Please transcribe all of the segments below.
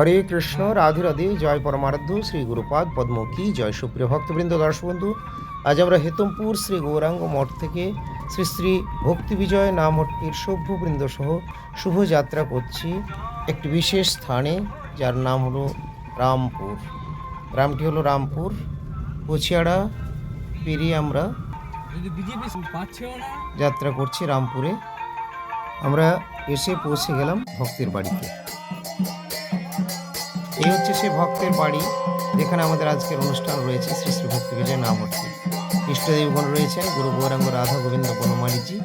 হরে কৃষ্ণ, রাধে রাধে, জয় পরমারাধ্য, শ্রী গুরুপাদ পদ্ম কি, জয় সুপ্রিয় ভক্তবৃন্দ, দর্শক বন্ধু, আজ আমরা হেতমপুর শ্রী গৌরাঙ্গ মঠ থেকে শ্রী শ্রী ভক্তি বিজয় নামটির সভ্যবৃন্দ সহ শুভযাত্রা করছি একটি বিশেষ স্থানে, যার নাম হলো রামপুর। গ্রামটি হলো রামপুর, কুচিয়াড়া পেরিয়ে আমরা যাত্রা করছি রামপুরে। আমরা এসে পৌঁছে গেলাম ভক্তের বাড়িতে। এই হচ্ছে সে ভক্তের বাড়ি, যেখানে আমাদের আজকের অনুষ্ঠান রয়েছে শ্রী শ্রী ভক্তি বিজয় নাম হচ্ছে ইষ্টদেবগণ রয়েছেন, গুরু গৌরাঙ্গ রাধা গোবিন্দ বনমালীজি।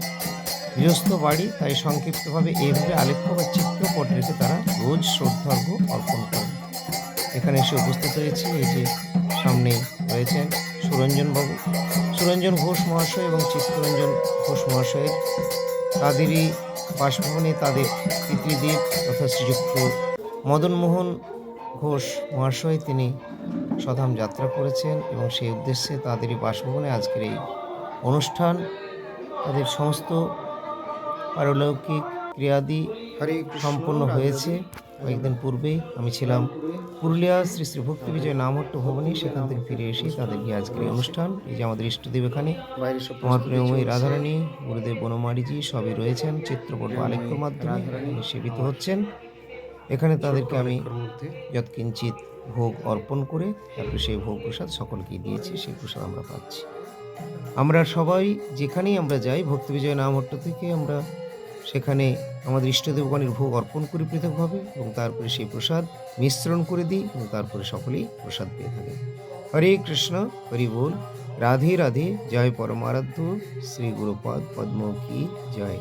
গৃহস্থ বাড়ি, তাই সংক্ষিপ্তভাবে এইভাবে আলেখ্য বা চিত্রপট রেখে তারা রোজ শ্রদ্ধার্ঘ অর্পণ করেন। এখানে এসে উপস্থিত হয়েছে, এই যে সামনে রয়েছেন সুরঞ্জন বাবু। সুরঞ্জন ঘোষ মহাশয় এবং চিত্তরঞ্জন ঘোষ মহাশয়ের তাদেরই বাসভবনে তাদের পিতৃদেব তথা শ্রীযুক্ত মদনমোহন ঘোষ মহাশয় তিনি সধাম যাত্রা করেছেন এবং সেই উদ্দেশ্যে তাদেরই বাসভবনে আজকের এই অনুষ্ঠান। তাদের সমস্ত পারলৌকিক ক্রিয়াদি সম্পন্ন হয়েছে। কয়েকদিন পূর্বেই আমি ছিলাম পুরুলিয়া শ্রী শ্রী ভক্তি বিজয় নামহট্ট ভবনে। সেখান থেকে ফিরে এসে তাদের গিয়ে আজকের অনুষ্ঠান। এই যে আমাদের ইষ্টদেব এখানে, আমার প্রেমময়ী রাধারানী, গুরুদেব বনমালীজি সবই রয়েছেন। চিত্রপট আলেখ্যর মাধ্যমে সেবিত হচ্ছেন। এখানে তাদেরকে আমি যৎকিঞ্চিত ভোগ অর্পণ করে তারপরে সেই ভোগ প্রসাদ সকলকে দিয়েছি সেই প্রসাদ আমরা পাচ্ছি। আমরা সবাই যেখানেই আমরা যাই ভক্তি বিজয় নামহট্ট থেকে আমরা সেখানে আমাদের ইষ্টদেবগণের ভোগ অর্পণ করি পৃথকভাবে এবং তারপরে সেই প্রসাদ মিশ্রণ করে দিই এবং তারপরে সকলেই প্রসাদ পেয়ে থাকেন হরে কৃষ্ণ হরি বল রাধে রাধে জয় পরমারাধ্য শ্রী গুরুপদ পদ্ম কি জয়।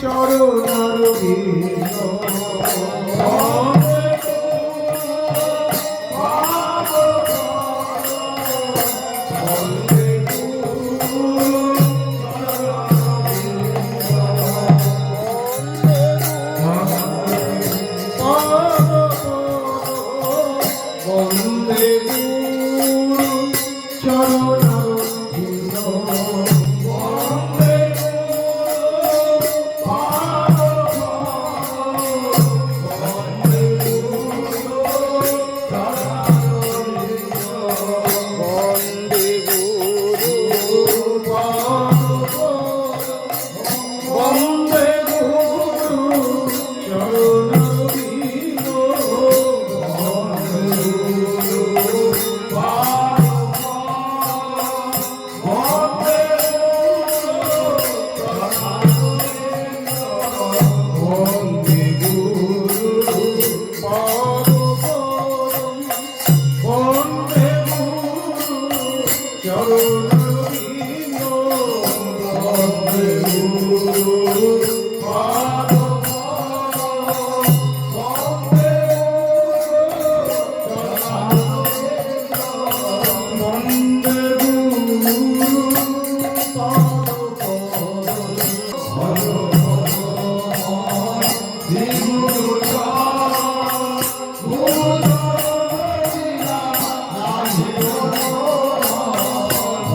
চরণ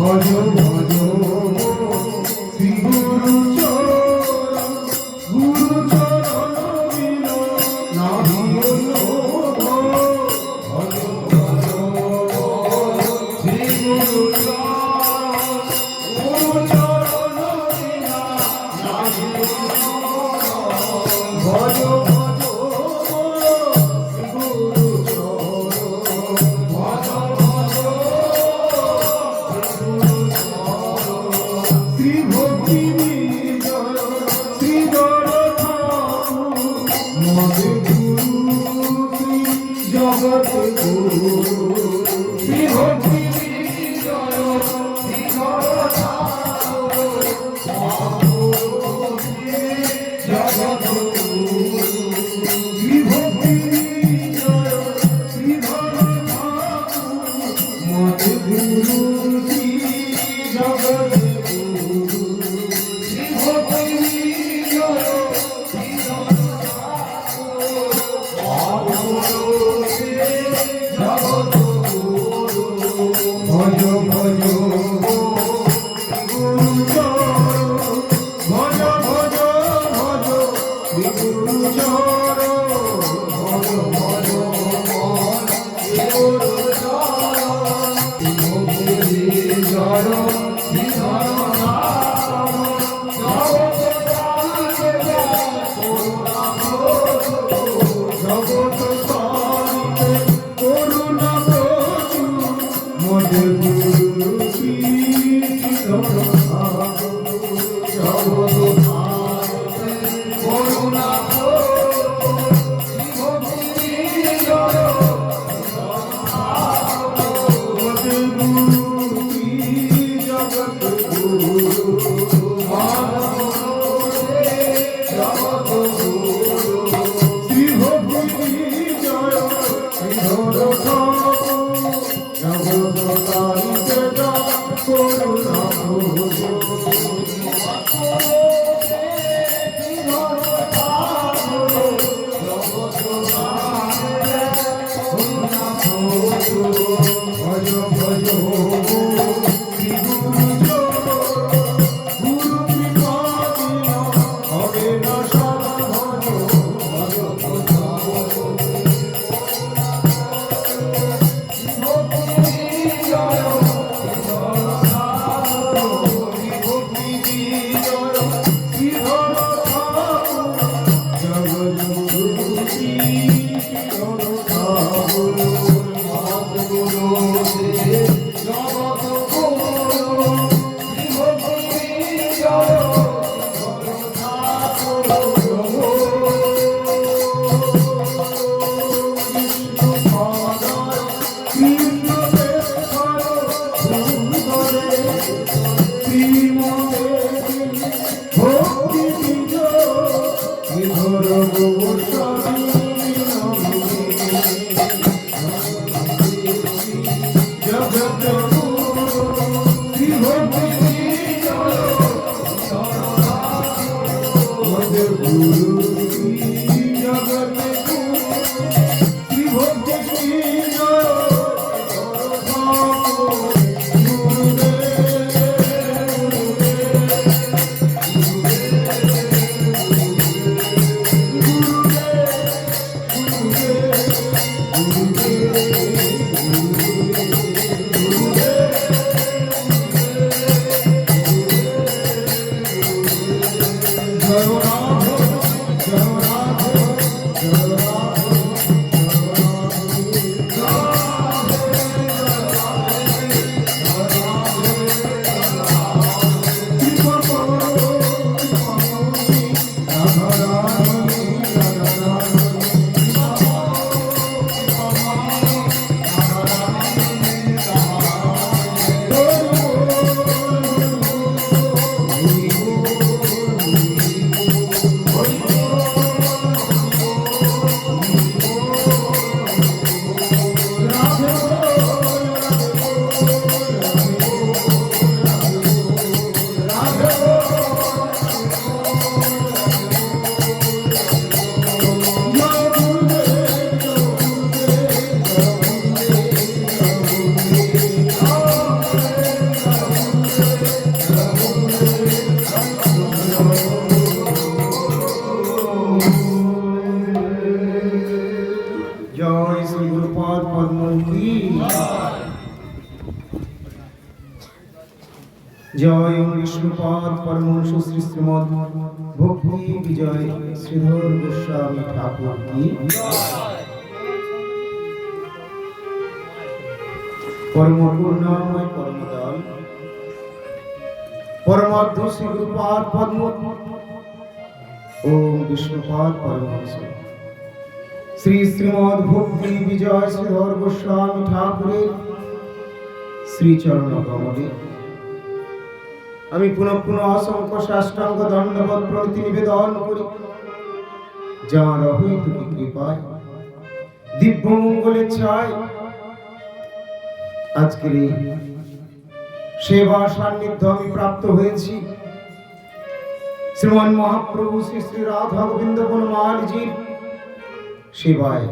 ভজ ভজ মদে গুরু শ্রী জগৎ গুরু গুরু জয় বিষ্ণুপদ পরমহংস শ্রী শ্রীমদ ভক্তি বিজয় শ্রীধর গোস্বামী ঠাকুর পরম করুণাময় পরম দয়াল পরমার্ধ শ্রী পদ্ম। ওম বিষ্ণুপদ পরমহংস। শ্রী শ্রীমদ ভক্তি বিজয় শ্রীধর গোস্বামী ঠাকুরের শ্রীচরণ কমলে আমি পুনঃ পুনঃ অসংখ্য সাষ্টাঙ্গ দণ্ডবত প্রণতি নিবেদন করি। যার অহৈতুকী কৃপায়, দিব্য মঙ্গলের চাই আজকের এই সেবা সান্নিধ্য আমি প্রাপ্ত হয়েছি। শ্রীমান মহাপ্রভু শ্রী শ্রী রাধা গোবিন্দ বনমালীজির সেবায়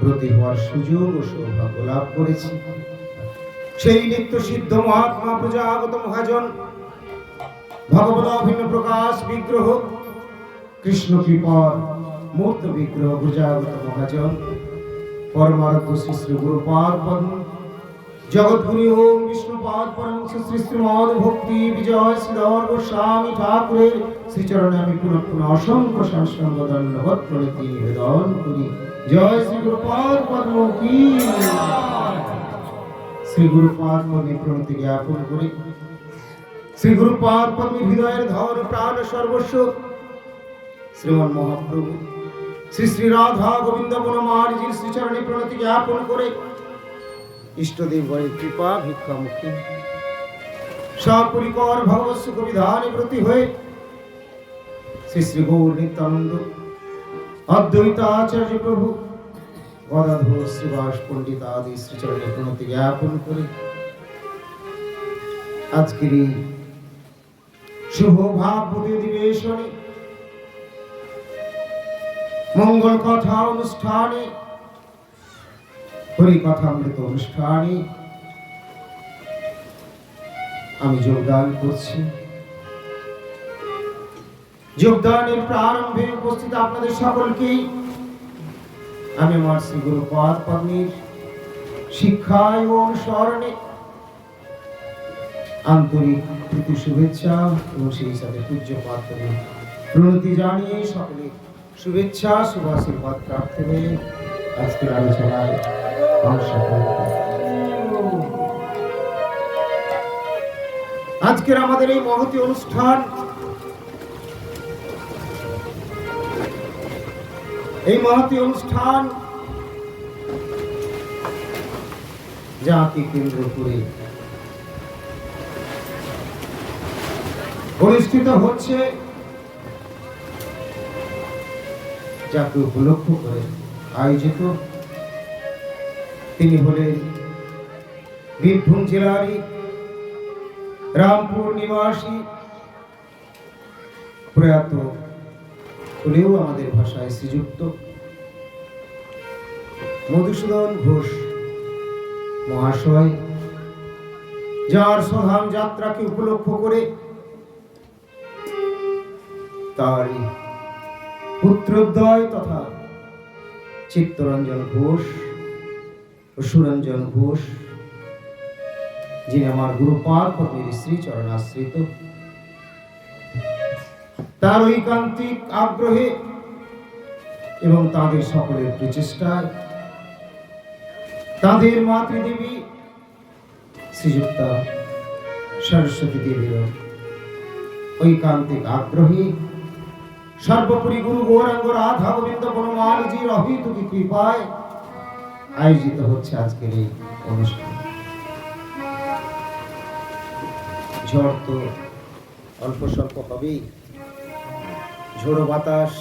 ব্রতী হওয়ার সুযোগ ও সৌভাগ্য লাভ করেছি। সেই নিত্য সিদ্ধ মহাত্মা প্রজাগত মহাজন, ভগবত অভিন্ন প্রকাশ, বিগ্রহ, কৃষ্ণ কৃপর মূর্ত বিগ্রহ প্রজাগত মহাজন পরমার্থ শ্রী শ্রী গুরুপাদ পদ্ম জগৎগুরু ওম বিষ্ণুপাদ পরমহংস শ্রী শ্রীমদ ভক্তি বিজয় শ্রীধর গোস্বামী ঠাকুরের শ্রীচরণে আমি পুনঃ পুনঃ অসংখ্য সাষ্টাঙ্গ দণ্ডবত প্রণতি নিবেদন করি। জয় শ্রী গুরুপাদ পদ্ম কি? শ্রী গুরুপাদ পদ্মে প্রণতি জ্ঞাপন করি। শ্রী গুরুপাদ পদ্মে হৃদয়ের ধর প্রাণ সর্বস্ব। শ্রীমন মহাপ্রভু, শ্রী শ্রী রাধা গোবিন্দ বনমালীজির শ্রীচরণে প্রণতি জ্ঞাপন করে ইষ্টদেব বরের কৃপা ভিক্ষামুখী সপরিকর ভগবৎ সুখ বিধানে প্রতি হয়ে শ্রী শ্রী গৌর নিত্যানন্দ, অদ্বৈত আচার্য প্রভু, গদাধর শ্রীবাস পণ্ডিত আদি শ্রীচরণে প্রণতি জ্ঞাপন করে আজকের এই শুভ ভাগবতী অধিবেশনে মঙ্গল কথা অনুষ্ঠানে হরি কথামৃত অনুষ্ঠানে আমি যোগদান করছি যোগদানের প্রারম্ভে উপস্থিত আপনাদের সকলকেই আমি আমার শ্রী গুরু পাদ পদ্মীর শিক্ষায় ও অনুসরণে আন্তরিক প্রীতি শুভেচ্ছা এবং সেই সাথে পূজ্য পাত্রে প্রণতি জানিয়ে সকলে শুভেচ্ছা, শুভ আশীর্বাদ প্রার্থনে আজকের আলোচনায়। আজকের আমাদের এই মহতি অনুষ্ঠান, এই মহতি অনুষ্ঠান যাকে কেন্দ্র করে অনুষ্ঠিত হচ্ছে। যাকে উপলক্ষ করে আয়োজিত তিনি হলেন বীরভূম জেলারই রামপুর নিবাসী। প্রয়াত হলেও আমাদের ভাষায় শ্রীযুক্ত। মধুসূদন ঘোষ মহাশয়, যার সধাম যাত্রাকে উপলক্ষ করে তার পুত্রদ্বয় তথা চিত্তরঞ্জন ঘোষ সুরঞ্জন ঘোষ, যিনি আমার গুরুপাদ পত্নীর শ্রীচরণ চরণাশ্রিত। তার ঐকান্তিক আগ্রহে এবং তাদের সকলের প্রচেষ্টায় তাদের মাতৃদেবী শ্রীযুক্তা সরস্বতী দেবীর ঐকান্তিক আগ্রহী সর্বোপরি গুরু গৌরাঙ্গ রাধা গোবিন্দ বনমালীজির অহিতুকি কৃপায় আয়োজিত হচ্ছে আজকের এই অনুষ্ঠান। ঝড় তো অল্প স্বল্প হবেই। ঝোড়ো বাতাস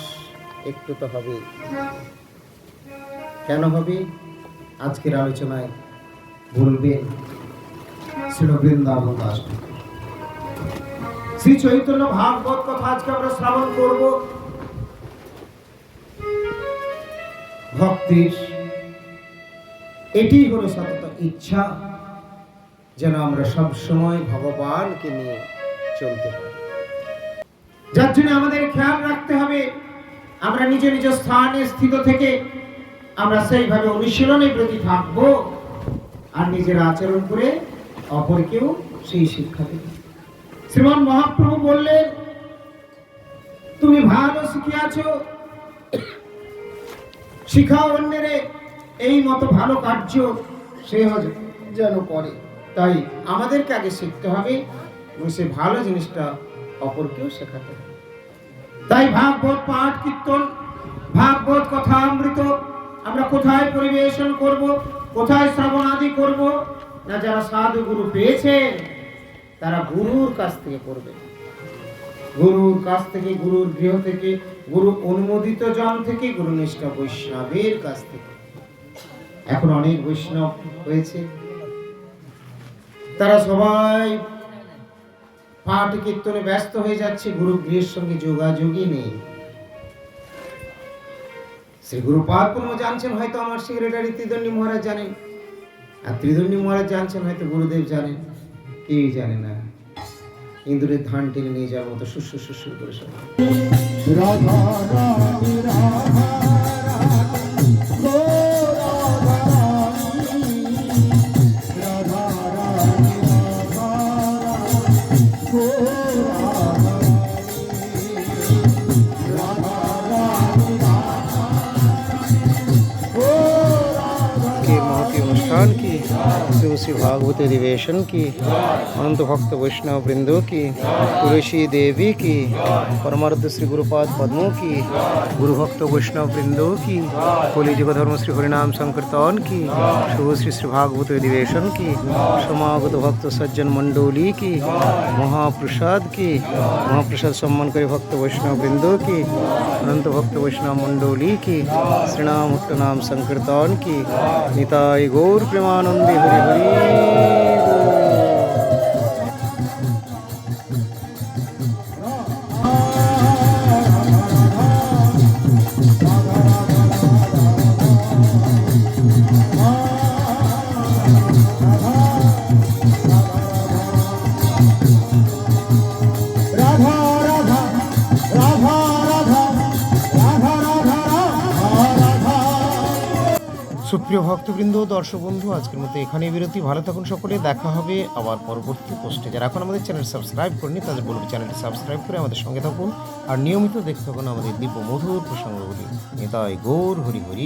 একটু তো হবে কেন হবে? আজকের আলোচনায় বলবেন ছিল বৃন্দাবন দাস। শ্রী চৈতন্য ভাগবত কথা আজকে আমরা শ্রবণ করব। ভক্তির এটি হলো সতত ইচ্ছা, যেন আমরা সব সময় ভগবানকে নিয়ে চলতে পারি। যার জন্য আমাদের খেয়াল রাখতে হবে, আমরা নিজ নিজ স্থানে স্থিত থেকে আমরা সেইভাবে অনুশীলনে প্রতি থাকব আর নিজের আচরণ করে অপরকেও সেই শিক্ষা দেব। শ্রীমান মহাপ্রভু বললেন, তুমি ভালো শিখিয়াছ, শিখাও অন্যেরে এই মতো ভালো কার্য সে যেন করে। তাই আমাদেরকে আগে শিখতে হবে এবং সে ভালো জিনিসটা অপরকেও শেখাতে হবে। তাই ভাগবত পাঠ, কীর্তন, ভাগবত কথা, অমৃত, আমরা কোথায় পরিবেশন করব, কোথায় শ্রবণ আদি করব, না যারা সাধু গুরু পেয়েছেন, তারা গুরুর কাছ থেকে করবে। গুরুর কাছ থেকে, গুরুর গৃহ থেকে, গুরু অনুমোদিত জন থেকে, গুরু নিষ্ঠা বৈষ্ণবের কাছ থেকে। এখন অনেক বৈষ্ণব হয়েছে তারা সবাই পাঠ কীর্তনে ব্যস্ত হয়ে যাচ্ছে গুরু গৃহের সঙ্গে যোগাযোগই নেই। শ্রী গুরু পাদ জানছেন, হয়তো আমার সেক্রেটারি ত্রিদণ্ডী মহারাজ জানেন। আর ত্রিদণ্ডী মহারাজ জানছেন, হয়তো গুরুদেব জানেন কেউই জানে না। ইন্দুরের ধান টেনে নিয়ে যাওয়ার মতো শুশ্র শুশ্র করে সব আজকের মহতি श्री भागवत अधिवेशन की अनंत भक्त वैष्णव वृंदों की तुलसी देवी की परमार्थ श्री गुरुपाद पद्मों की गुरु भक्त वैष्णव वृंदों की होली जगत धर्म श्री हरिनाम संकीर्तन की शुभ श्री श्री भागवत अधिवेशन की समागत भक्त सज्जन मंडोली की महाप्रसाद की महाप्रसाद सम्मान करे भक्त वैष्णव वृंदों की अनंत भक्त वैष्णव मंडोली की श्रीनाम भक्त नाम संकीर्तन की निताय गौर प्रेमानंदी हरि हरि amigos. সুপ্রিয় ভক্তবৃন্দ, দর্শক বন্ধু, আজকের মতো এখানে বিরতি। ভালো থাকুন সকলে, দেখা হবে আবার পরবর্তী পোস্টে। যারা এখন আমাদের চ্যানেল সাবস্ক্রাইব করেনি তাদের বলব চ্যানেলটি সাবস্ক্রাইব করে আমাদের সঙ্গে থাকুন। আর নিয়মিত দেখতে থাকুন আমাদের দিব্য মধুর প্রসঙ্গগুলি। নেতায় গৌর, হরি হরি।